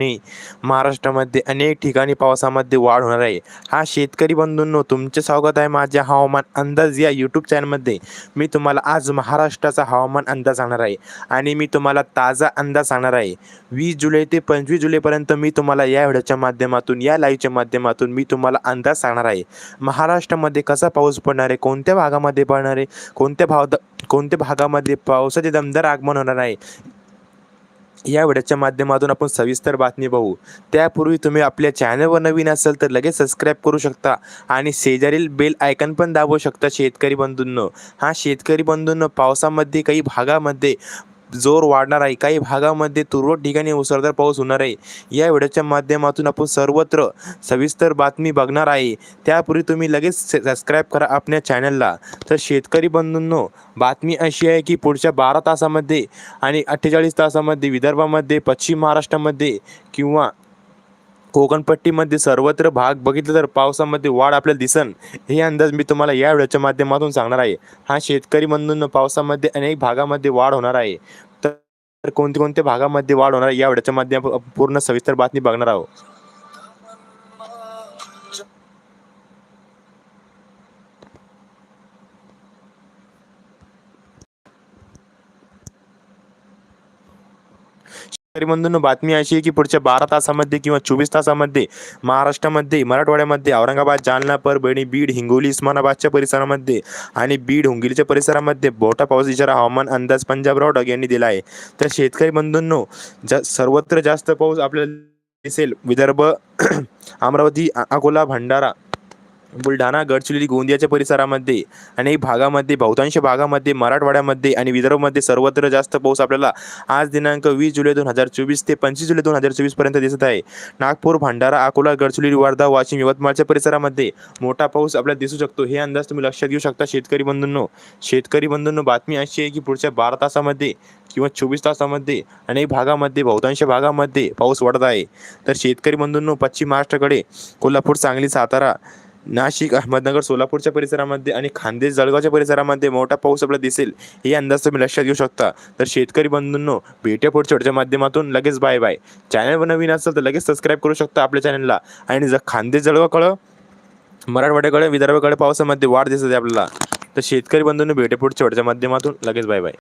महाराष्ट्रामध्ये अनेक ठिकाणी पावसामध्ये वाढ होणार आहे. हा शेतकरी बंधूंनो तुमचे स्वागत आहे माझ्या हवामान अंदाज या यूट्यूब चॅनलमध्ये मी तुम्हाला आज महाराष्ट्राचा हवामान अंदाज सांगणार आहे आणि मी तुम्हाला ताजा अंदाज सांगणार आहे. वीस जुलै ते पंचवीस जुलैपर्यंत मी तुम्हाला या व्हिडिओच्या माध्यमातून या लाईव्हच्या माध्यमातून मी तुम्हाला अंदाज सांगणार आहे. महाराष्ट्रामध्ये कसा पाऊस पडणार आहे? कोणत्या भागामध्ये पडणार आहे? कोणत्या भाग कोणत्या भागामध्ये पावसाचे दमदार आगमन होणार आहे? या व्हिडिओच्या माध्यमातून आपण सविस्तर बातमी पाहू त्यापूर्वी तुम्ही आपल्या चॅनलवर नवीन असाल तर लगेच सबस्क्राईब करू शकता आणि शेजारील बेल आयकन पण दाबू शकता शेतकरी बंधूंनो. हा शेतकरी बंधूंनो पावसामध्ये काही भागामध्ये जोर वाढणार आहे. काही भागामध्ये तुरळक ठिकाणी मुसळधार पाऊस होणार आहे. या व्हिडिओच्या माध्यमातून आपण सर्वत्र सविस्तर बातमी बघणार आहे. त्यापूर्वी तुम्ही लगेच सबस्क्राईब करा आपल्या चॅनलला तर शेतकरी बंधूंनो बातमी अशी आहे की पुढच्या बारा तासामध्ये आणि अठ्ठेचाळीस तासामध्ये विदर्भामध्ये पश्चिम महाराष्ट्रामध्ये किंवा कोकणपट्टीमध्ये सर्वत्र भाग बघितलं तर पावसामध्ये वाढ आपल्याला दिसन हे अंदाज मी तुम्हाला या व्हिडिओच्या माध्यमातून सांगणार आहे. हा शेतकरी म्हणून पावसामध्ये अनेक भागामध्ये वाढ होणार आहे. तर कोणत्या कोणत्या भागामध्ये वाढ होणार आहे या व्हिडिओच्या माध्यम पूर्ण सविस्तर बातमी बघणार आहोत. शेतकरी बंधूंनो बातमी अशी आहे की पुढच्या बारा तासामध्ये किंवा चोवीस तासामध्ये महाराष्ट्रामध्ये मराठवाड्यामध्ये औरंगाबाद जालना परभणी बीड हिंगोली उस्मानाबादच्या परिसरामध्ये आणि बीड हुंगिलीच्या परिसरामध्ये मोठा पाऊस इशारा हवामान अंदाज पंजाब राव यांनी दिला आहे. तर शेतकरी बंधूंनो जा सर्वत्र जास्त पाऊस आपल्याला दिसेल विदर्भ अमरावती अकोला भंडारा बुलढाणा गडचिरोली गोंदियाच्या परिसरामध्ये अनेक भागामध्ये बहुतांश भागामध्ये मराठवाड्यामध्ये आणि विदर्भामध्ये सर्वत्र जास्त पाऊस आपल्याला आज दिनांक वीस जुलै दोन हजार चोवीस ते पंचवीस जुलै दोन हजार चोवीसपर्यंत दिसत आहे. नागपूर भंडारा अकोला गडचिरोली वर्धा वाशिम यवतमाळच्या परिसरामध्ये मोठा पाऊस आपल्याला दिसू शकतो. हे अंदाज तुम्ही लक्षात घेऊ शकता शेतकरी बंधूंनो. शेतकरी बंधूंनो बातमी अशी आहे की पुढच्या बारा तासामध्ये किंवा चोवीस तासामध्ये अनेक भागामध्ये बहुतांश भागामध्ये पाऊस वाढत आहे. तर शेतकरी बंधूंनो पश्चिम महाराष्ट्राकडे कोल्हापूर सांगली सातारा नाशिक अहमदनगर सोलापूरच्या परिसरामध्ये आणि खानदेश जळगावच्या परिसरामध्ये मोठा पाऊस आपल्याला दिसेल हे अंदाज तुम्ही लक्षात घेऊ शकता. तर शेतकरी बंधूंनो भेट्या पुढच्या माध्यमातून लगेच बाय बाय चॅनलवर नवीन असेल तर लगेच सबस्क्राईब करू शकता आपल्या चॅनलला आणि जर खानदेश जळगावकडं मराठवाड्याकडे विदर्भाकडे पावसामध्ये वाढ दिसत आहे आपल्याला तर शेतकरी बंधूंनो भेट्या पुढच्या माध्यमातून लगेच बाय बाय